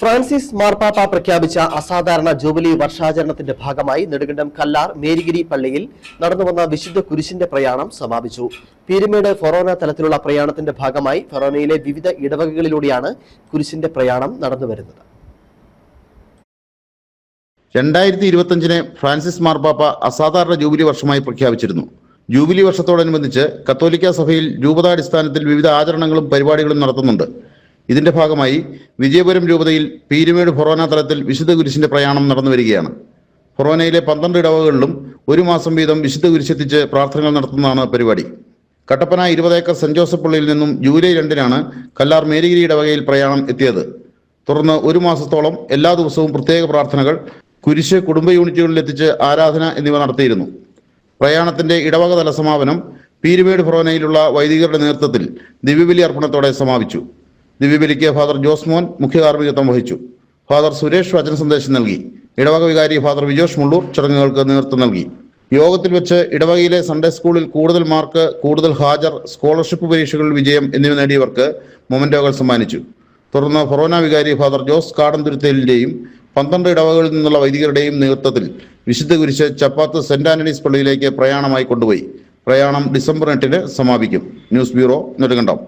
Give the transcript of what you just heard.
Francis മാർപ്പാപ്പ പ്രഖ്യാപിച്ച അസാധാരണ ജൂബിലി വർഷാചരണത്തിന്റെ ഭാഗമായി നെടുങ്കണ്ടം കല്ലാർ മേരിഗിരി പള്ളിയിൽ നടന്നുവന്ന വിശുദ്ധ കുരിശിന്റെ പ്രയാണം സമാപിച്ചു. പീരുമേട് ഫൊറോന തലത്തിലുള്ള പ്രയാണത്തിന്റെ ഭാഗമായി ഫൊറോനയിലെ വിവിധ ഇടവകകളിലൂടെയാണ് കുരിശിന്റെ പ്രയാണം നടന്നുവരുന്നത് രണ്ടായിരത്തി ഇരുപത്തഞ്ചിനെ ഫ്രാൻസിസ് മാർപ്പാപ്പ അസാധാരണ ജൂബിലി വർഷമായി പ്രഖ്യാപിച്ചിരുന്നു. ജൂബിലി വർഷത്തോടനുബന്ധിച്ച് കത്തോലിക്ക സഭയിൽ രൂപതാടിസ്ഥാനത്തിൽ വിവിധ ആചരണങ്ങളും പരിപാടികളും നടത്തുന്നുണ്ട്. ഇതിന്റെ ഭാഗമായി വിജയപുരം രൂപതയിൽ പീരുമേട് ഫൊറോന തലത്തിൽ വിശുദ്ധ കുരിശിന്റെ പ്രയാണം നടന്നു വരികയാണ്. ഫൊറോനയിലെ പന്ത്രണ്ട് ഇടവകളിലും ഒരു മാസം വീതം വിശുദ്ധ കുരിശെത്തിച്ച് പ്രാർത്ഥനകൾ നടത്തുന്നതാണ് പരിപാടി. കട്ടപ്പന ഇരുപത് ഏക്കർ സെന്റ് ജോസഫ് പള്ളിയിൽ നിന്നും ജൂലൈ രണ്ടിനാണ് കല്ലാർ മേരിഗിരി ഇടവകയിൽ പ്രയാണം എത്തിയത്. തുടർന്ന് ഒരു മാസത്തോളം എല്ലാ ദിവസവും പ്രത്യേക പ്രാർത്ഥനകൾ കുരിശ് കുടുംബ യൂണിറ്റുകളിൽ എത്തിച്ച് ആരാധന എന്നിവ നടത്തിയിരുന്നു. പ്രയാണത്തിന്റെ ഇടവക തല സമാപനം പീരുമേട് ഫൊറോനയിലുള്ള വൈദികരുടെ നേതൃത്വത്തിൽ ദിവ്യബലി അർപ്പണത്തോടെ സമാപിച്ചു. ദിവ്യബലിക്ക് ഫാദർ ജോസ് മോൻ കാർമ്മികത്വം വഹിച്ചു. ഫാദർ സുരേഷ് വചന സന്ദേശം നൽകി. ഇടവക വികാരി ഫാദർ വിജോഷ് മുള്ളൂർ ചടങ്ങുകൾക്ക് നേതൃത്വം നൽകി. യോഗത്തിൽ വെച്ച് ഇടവകയിലെ സൺഡേ സ്കൂളിൽ കൂടുതൽ മാർക്ക് കൂടുതൽ ഹാജർ സ്കോളർഷിപ്പ് പരീക്ഷകളിൽ വിജയം എന്നിവ നേടിയവർക്ക് മൊമന്റോകൾ സമ്മാനിച്ചു. തുടർന്ന് ഫൊറോന വികാരി ഫാദർ ജോസ് കാടന്തുരുത്തേലിന്റെയും പന്ത്രണ്ട് ഇടവകളിൽ നിന്നുള്ള വൈദികരുടെയും നേതൃത്വത്തിൽ വിശുദ്ധ കുരിശ് ചപ്പാത്ത് സെന്റ് ആന്റണീസ് പള്ളിയിലേക്ക് പ്രയാണമായി കൊണ്ടുപോയി. പ്രയാണം ഡിസംബർ എട്ടിന് സമാപിക്കും. News bureau Nedumkandam.